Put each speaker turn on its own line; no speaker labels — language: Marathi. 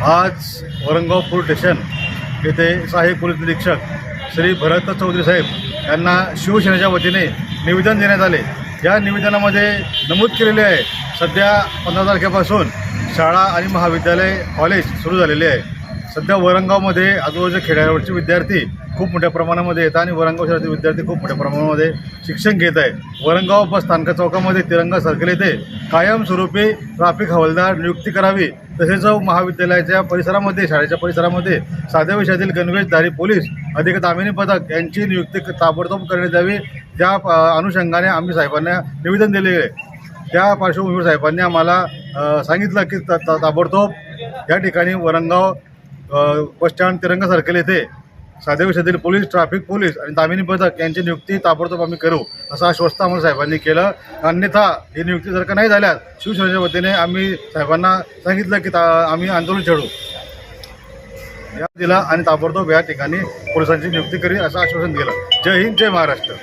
आज वरंगाव पोलीस स्टेशन येथे सहाय्यक पोलीस निरीक्षक श्री भरत चौधरी साहेब यांना शिवसेनेच्या वतीने निवेदन देण्यात आले. या निवेदनामध्ये नमूद केलेले आहे. सध्या पंधरा तारखेपासून शाळा आणि महाविद्यालय कॉलेज सुरू झालेले आहे. सध्या वरंगावमध्ये आजूबाजूच्या खेड्यावरचे विद्यार्थी खूप मोठ्या प्रमाणामध्ये येतात आणि वरंगाव शहरातील विद्यार्थी खूप मोठ्या प्रमाणामध्ये शिक्षण घेत आहे वरंगाव बस स्थानका चौकामध्ये तिरंगा सर्कल येथे कायमस्वरूपी ट्राफिक हवालदार नियुक्ती करावी तसेच महाविद्यालयाच्या परिसरामध्ये शाळेच्या परिसरामध्ये साध्या विषयातील गणवेशधारी पोलीस अधिक दामिनी पथक यांची नियुक्ती ताबडतोब करण्यात यावी. त्या अनुषंगाने आम्ही साहेबांना निवेदन दिले आहे. त्या पार्श्वभूमीवर साहेबांनी आम्हाला सांगितलं की त- ताबडतोब या ठिकाणी वरंगाव बसस्टँड तिरंगा सर्कल येथे साध्या विषयातील पोलीस ट्रॅफिक पोलीस आणि दामिनी पथक यांची नियुक्ती ताबडतोब आम्ही करू असं आश्वस्त आम्हाला साहेबांनी केलं. अन्यथा ही नियुक्ती जर का नाही झाल्यास शिवसेनेच्या वतीने आम्ही साहेबांना सांगितलं की ता आम्ही आंदोलन छेडू. या दिला आणि ताबडतोब या ठिकाणी पोलिसांची नियुक्ती करी असं आश्वासन दिलं. जय हिंद जय महाराष्ट्र.